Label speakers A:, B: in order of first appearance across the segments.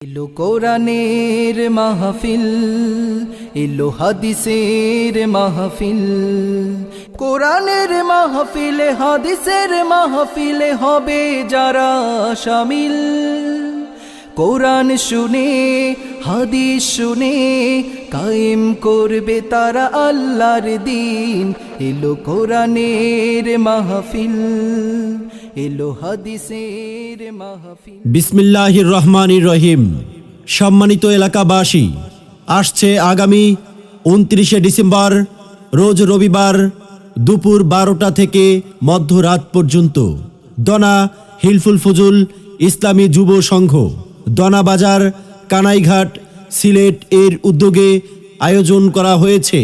A: এলো কোরআনের মাহফিল, এলো হাদিসের মাহফিল। কোরআনের মাহফিলে, হাদিসের মাহফিলে হবে যারা সামিল। কোরআন শুনে, হাদিস শুনে কায়েম করবে তারা আল্লাহর দিন। এলো কোরআনের মাহফিল। এলো হাদিসের
B: বিসমিল্লাহির রহমানির রহিম সম্মানিত এলাকাবাসী, আসছে আগামী উনত্রিশে ডিসেম্বর, রোজ রবিবার দুপুর বারোটা থেকে মধ্যরাত পর্যন্ত। দনা হিলফুল ফজুল ইসলামী যুব সংঘ, দনা বাজার, কানাইঘাট, সিলেট এর উদ্যোগে আয়োজন করা হয়েছে।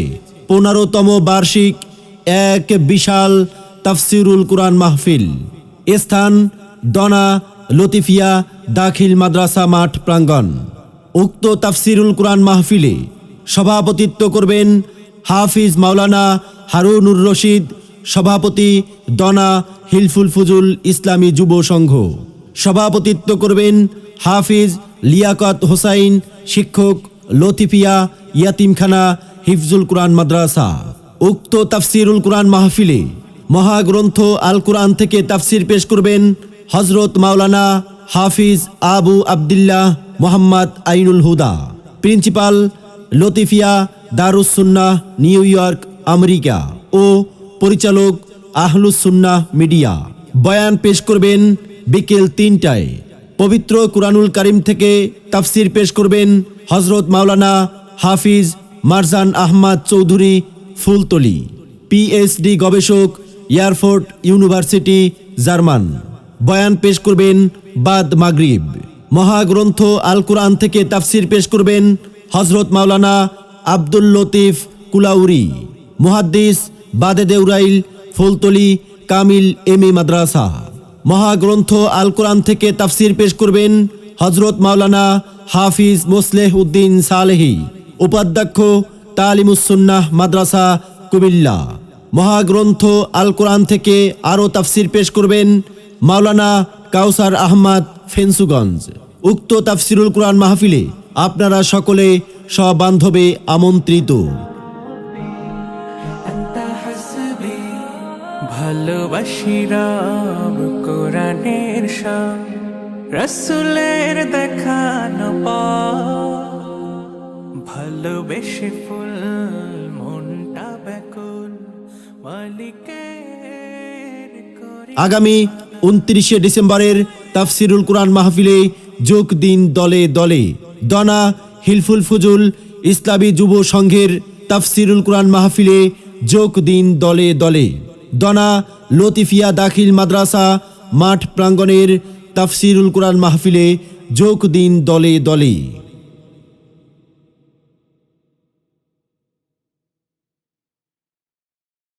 B: পনেরোতম বার্ষিক এক বিশাল তাফসিরুল কুরআন মাহফিল। স্থান দনা লতিফিয়া দাখিল মাদ্রাসা মাঠ প্রাঙ্গণ। উক্ত তাফসিরুল কুরআন মাহফিলে সভাপতিত্ব করবেন হাফিজ মাওলানা হারুনুর রশিদ, সভাপতি দনা হিলফুল ফুজুল ইসলামী যুব সংঘ। সভাপতিত্ব করবেন হাফিজ লিয়াকত হোসাইন, শিক্ষক লতিফিয়া ইয়াতিমখানা হিফজুল কুরআন মাদ্রাসা। উক্ত তাফসিরুল কুরআন মাহফিলে মহাগ্রন্থ আল কুরআন থেকে তাফসির পেশ করবেন Hazrat Maulana Hafiz Abu Abdullah Mohammad Ainul Huda, principal Latifia Darussunnah New York, America ও পরিচালক আহলুসুন্নাহ মিডিয়া। বয়ান পেশ করবেন বিকেল তিনটায়। পবিত্র কুরআনুল কারিম থেকে তাফসির পেশ করবেন হজরত মাওলানা হাফিজ মারজান আহমদ চৌধুরী ফুলতলি, পিএইচডি গবেষক এয়ারফোর্ট ইউনিভার্সিটি, জার্মান। বয়ান পেশ করবেন বাদ মাগরিব। মহাগ্রন্থ আল কোরআন থেকে তাফসির পেশ করবেন হজরত মাওলানা আব্দুল লতিফ কুলাউরি। মুহাদ্দিস বাদে দেউরাইল ফুলতলি কামিল এমি মাদ্রাসা। মহাগ্রন্থ আল কোরআন থেকে তাফসির পেশ করবেন হজরত মাওলানা হাফিজ মোসলেহ উদ্দিন সালেহি। উপাধ্যক্ষ তালিমুসুন্নাহ মাদ্রাসা কুমিল্লা। মহাগ্রন্থ আল কোরআন থেকে আরও তাফসির পেশ করবেন মাওলানা কাউসার আহমদ ফেন্সুগঞ্জ। উক্ত তাফসিরুল কোরআন মাহফিলে আপনারা সকলে সবান্ধবে আমন্ত্রিত।
C: আন্তা ভালোবাসি রব কোরআনের শান রসুলের দেখানো
B: আগামী উনত্রিশে ডিসেম্বরের তাফসিরুল কোরআন মাহফিলে যোগ দিন দলে দলে। দনা হিলফুল ফুজুল ইসলামী যুব সংঘের তাফসিরুল কোরআন মাহফিলে যোগ দিন দলে দলে। দনা লতিফিয়া দাখিল মাদ্রাসা মাঠ প্রাঙ্গণের তাফসিরুল কোরআন মাহফিলে যোগ দিন দলে দলে।